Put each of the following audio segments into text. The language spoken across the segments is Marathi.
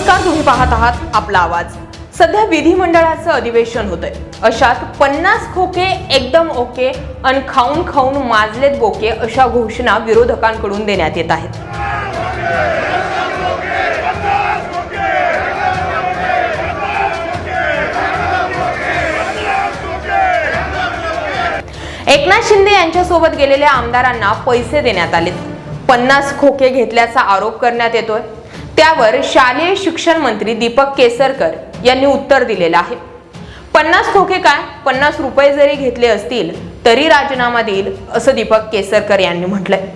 नमस्कार तुम्ही पाहत आहात आपला आवाज. सध्या विधिमंडळाचं अधिवेशन होतंय. अशात पन्नास खोके एकदम ओके आणि खाऊन खाऊन माजलेत बोके अशा घोषणा विरोधकांकडून देण्यात येत आहेत. एकनाथ शिंदे यांच्यासोबत गेलेल्या आमदारांना पैसे देण्यात आले पन्नास खोके घेतल्याचा आरोप करण्यात येतोय. त्यावर शालेय शिक्षण मंत्री दीपक केसरकर यांनी उत्तर दिलेलं आहे. पन्नास खोके काय? पन्नास रुपये जरी घेतले असतील तरी राजीनामा देईल असं दीपक केसरकर यांनी म्हटलंय.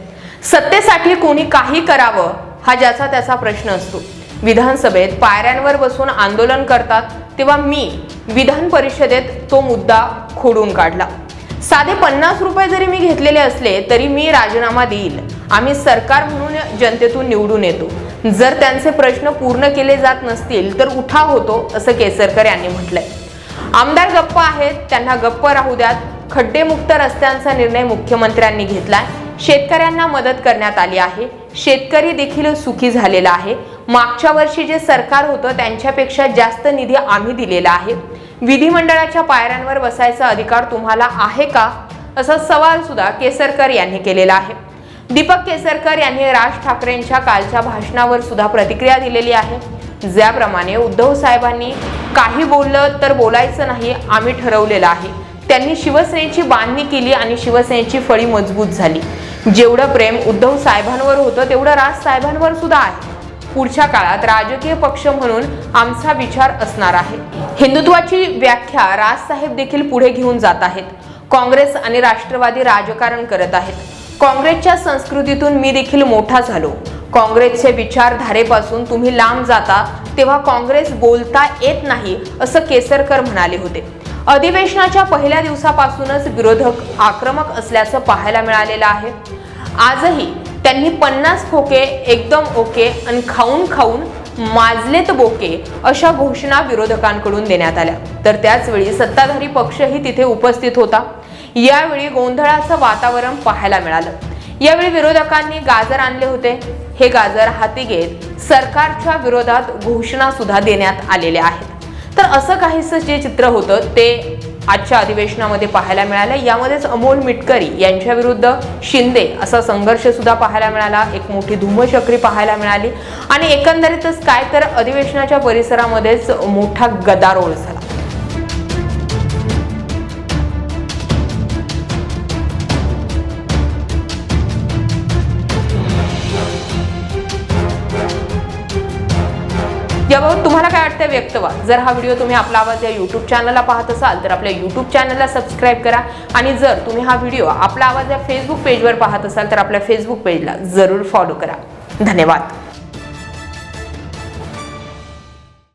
सत्तेसाठी कोणी काही करावं हा ज्याचा त्याचा प्रश्न असतो. विधानसभेत पायऱ्यांवर बसून आंदोलन करतात तेव्हा मी विधान परिषदेत तो मुद्दा खोडून काढला. साधे पन्नास रुपये जरी मी घेतलेले असले तरी मी राजीनामा देईल. आम्ही सरकार म्हणून जनतेतून निवडून येतो. जर त्यांचे प्रश्न पूर्ण केले जात नसतील तर उठाव होतो असं केसरकर यांनी म्हटलंय. आमदार गप्प आहेत त्यांना गप्प राहू द्यात. खड्डेमुक्त रस्त्यांचा निर्णय मुख्यमंत्र्यांनी घेतलाय. शेतकऱ्यांना मदत करण्यात आली आहे. शेतकरी देखील सुखी झालेला आहे. मागच्या वर्षी जे सरकार होतं त्यांच्यापेक्षा जास्त निधी आम्ही दिलेला आहे. विधिमंडळाच्या पायऱ्यांवर बसायचा अधिकार तुम्हाला आहे का? असा सवाल सुद्धा केसरकर यांनी केलेला आहे. दीपक केसरकर यांनी राज ठाकरेंच्या कालच्या भाषणावर सुद्धा प्रतिक्रिया दिलेली आहे. ज्याप्रमाणे उद्धव साहेबांनी काही बोललं तर बोलायचं नाही आम्ही ठरवलेलं आहे. त्यांनी शिवसेनेची बांधणी केली आणि शिवसेनेची फळी मजबूत झाली. जेवढं प्रेम उद्धव साहेबांवर होतं तेवढं राज साहेबांवर सुद्धा आहे. पुढच्या काळात राजकीय पक्ष म्हणून आमचा विचार असणार आहे. हिंदुत्वाची व्याख्या राजसाहेब देखील पुढे घेऊन जात आहेत. काँग्रेस आणि राष्ट्रवादी राजकारण करत आहेत. काँग्रेसच्या संस्कृतीतून मी देखील मोठा झालो. काँग्रेसचे विचारधारेपासून तुम्ही लांब जाता तेव्हा काँग्रेस बोलता येत नाही असं केसरकर म्हणाले होते. अधिवेशनाच्या पहिल्या दिवसापासूनच विरोधक आक्रमक असल्याचं पाहायला मिळालेलं आहे. आजही त्यांनी पन्नास खोके एकदम ओके आणि खाऊन खाऊन माजलेत बोके अशा घोषणा विरोधकांकडून देण्यात आल्या. तर त्याचवेळी सत्ताधारी पक्षही तिथे उपस्थित होता. यावेळी गोंधळाचं वातावरण पाहायला मिळालं. यावेळी विरोधकांनी गाजर आणले होते. हे गाजर हाती घेत सरकारच्या विरोधात घोषणा सुद्धा देण्यात आलेल्या आहेत. तर असं काहीसं जे चित्र होतं ते आजच्या अधिवेशनामध्ये पाहायला मिळाल्या यामध्येच अमोल मिटकरी यांच्या विरुद्ध शिंदे असा संघर्ष सुद्धा पाहायला मिळाला. एक मोठी धुमचक्री पाहायला मिळाली. आणि एकंदरीतच काय तर अधिवेशनाच्या परिसरामध्येच मोठा गदारोळ झाला. याबाबत तुम्हाला काय वाटतं व्यक्त व्हा. जर हा व्हिडिओ तुम्ही आपला आवाज या यूट्यूब चॅनलला पाहत असाल तर आपल्या यूट्यूब चॅनलला सबस्क्राईब करा. आणि जर तुम्ही हा व्हिडिओ आपला आवाज या फेसबुक पेजवर पाहत असाल तर आपल्या फेसबुक पेजला जरूर फॉलो करा. धन्यवाद.